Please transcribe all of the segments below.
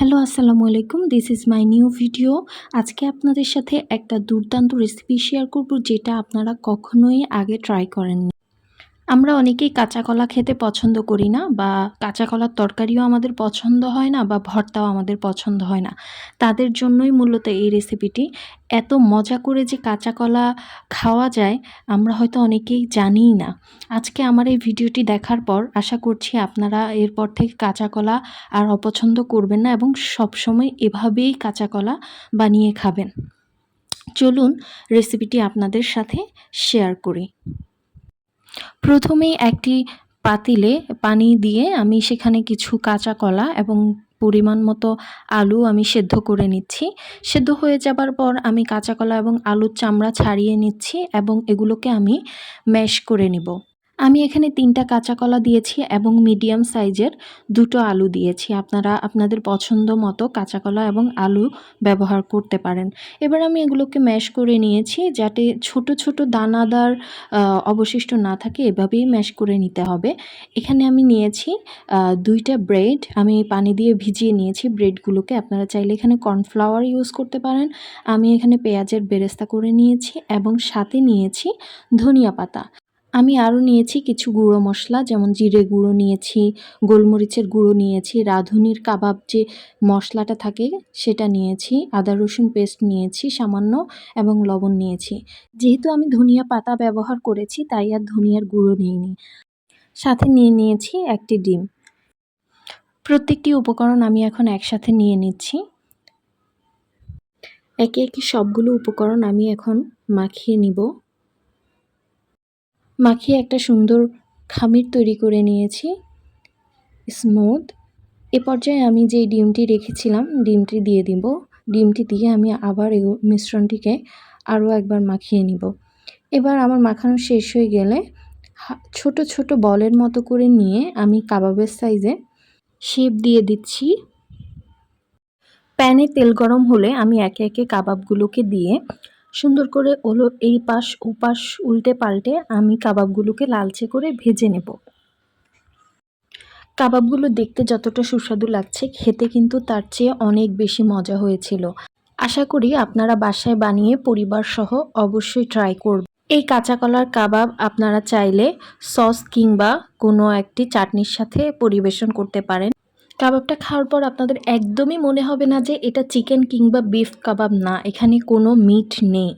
Hello আসসালামু আলাইকুম। This is my new video আজকে আপনাদের সাথে একটা দুর্দান্ত রেসিপি শেয়ার করব, যেটা আপনারা কখনোই আগে ট্রাই করেননি। আমরা অনেকেই কাঁচা কলা খেতে পছন্দ করি না বা কাঁচা কলার তরকারিও আমাদের পছন্দ হয় না বা ভর্তাও আমাদের পছন্দ হয় না। তাদের জন্যই মূলত এই রেসিপিটি এত মজা করে যে কাঁচা কলা খাওয়া যায়, আমরা হয়তো অনেকেই জানিই না। আজকে আমার এই ভিডিওটি দেখার পর আশা করছি আপনারা এরপর থেকে কাঁচা কলা আর অপছন্দ করবেন না এবং সবসময় এভাবেই কাঁচা কলা বানিয়ে খাবেন। চলুন রেসিপিটি আপনাদের সাথে শেয়ার করি। প্রথমেই একটি পাতিলে পানি দিয়ে আমি সেখানে কিছু কাঁচা কলা এবং পরিমাণ মতো আলু আমি সেদ্ধ করে নিচ্ছি। সেদ্ধ হয়ে যাবার পর আমি কাঁচা কলা এবং আলুর চামড়া ছাড়িয়ে নিচ্ছি এবং এগুলোকে আমি ম্যাশ করে নিব। আমি এখানে তিনটা কাঁচা কলা দিয়েছি এবং মিডিয়াম সাইজের দুটো আলু দিয়েছি। আপনারা আপনাদের পছন্দ মতো কাঁচা কলা এবং আলু ব্যবহার করতে পারেন। এবার আমি এগুলোকে ম্যাশ করে নিয়েছি যাতে ছোট ছোট দানাদার অবশিষ্ট না থাকে, এভাবেই ম্যাশ করে নিতে হবে। এখানে আমি নিয়েছি দুইটা ব্রেড। আমি পানি দিয়ে ভিজিয়ে নিয়েছি ব্রেডগুলোকে। আপনারা চাইলে এখানে কর্নফ্লাওয়ার ইউজ করতে পারেন। আমি এখানে পেঁয়াজের বেরেস্তা করে নিয়েছি এবং সাথে নিয়েছি ধনিয়া পাতা। আমি আরও নিয়েছি কিছু গুঁড়ো মশলা, যেমন জিরে গুঁড়ো নিয়েছি, গোলমরিচের গুঁড়ো নিয়েছি, রাঁধুনির কাবাব যে মশলাটা থাকে সেটা নিয়েছি, আদা রসুন পেস্ট নিয়েছি সামান্য এবং লবণ নিয়েছি। যেহেতু আমি ধনিয়া পাতা ব্যবহার করেছি, তাই আর ধনিয়ার গুঁড়ো নিইনি। সাথে নিয়ে নিয়েছি একটি ডিম। প্রত্যেকটি উপকরণ আমি এখন একসাথে নিয়ে নিচ্ছি। একে একে সবগুলো উপকরণ আমি এখন মাখিয়ে নিব। মাখিয়ে একটা সুন্দর খামির তৈরি করে নিয়েছি, স্মুথ। এ পর্যায়ে আমি যে ডিমটি রেখেছিলাম, ডিমটি দিয়ে দিব। ডিমটি দিয়ে আমি আবার এই মিশ্রণটিকে আরও একবার মাখিয়ে নিব। এবার আমার মাখানো শেষ হয়ে গেলে ছোট ছোট বলের মতো করে নিয়ে আমি কাবাবের সাইজে শেপ দিয়ে দিচ্ছি। প্যানে তেল গরম হলে আমি একে একে কাবাবগুলোকে দিয়ে সুন্দর করে ওলো এই পাশ, ও পাশ উল্টে পাল্টে আমি কাবাবগুলোকে লালচে করে ভেজে নেব। কাবাবগুলো দেখতে যতটা সুস্বাদু লাগছে, খেতে কিন্তু তার চেয়ে অনেক বেশি মজা হয়েছিল। আশা করি আপনারা বাসায় বানিয়ে পরিবার সহ অবশ্যই ট্রাই করবেন এই কাঁচা কলার কাবাব আপনারা চাইলে সস কিংবা কোনো একটি চাটনির সাথে পরিবেশন করতে পারেন। কাবাবটা খাওয়ার পর আপনাদের একদমই মনে হবে না যে এটা চিকেন কিংবা বিফ কাবাব না, এখানে কোনো মিট নেই।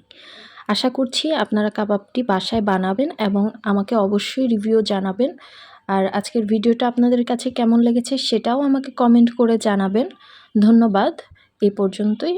আশা করছি আপনারা কাবাবটি বাসায় বানাবেন এবং আমাকে অবশ্যই রিভিউ জানাবেন। আর আজকের ভিডিওটা আপনাদের কাছে কেমন লেগেছে সেটাও আমাকে কমেন্ট করে জানাবেন। ধন্যবাদ, এ পর্যন্তই।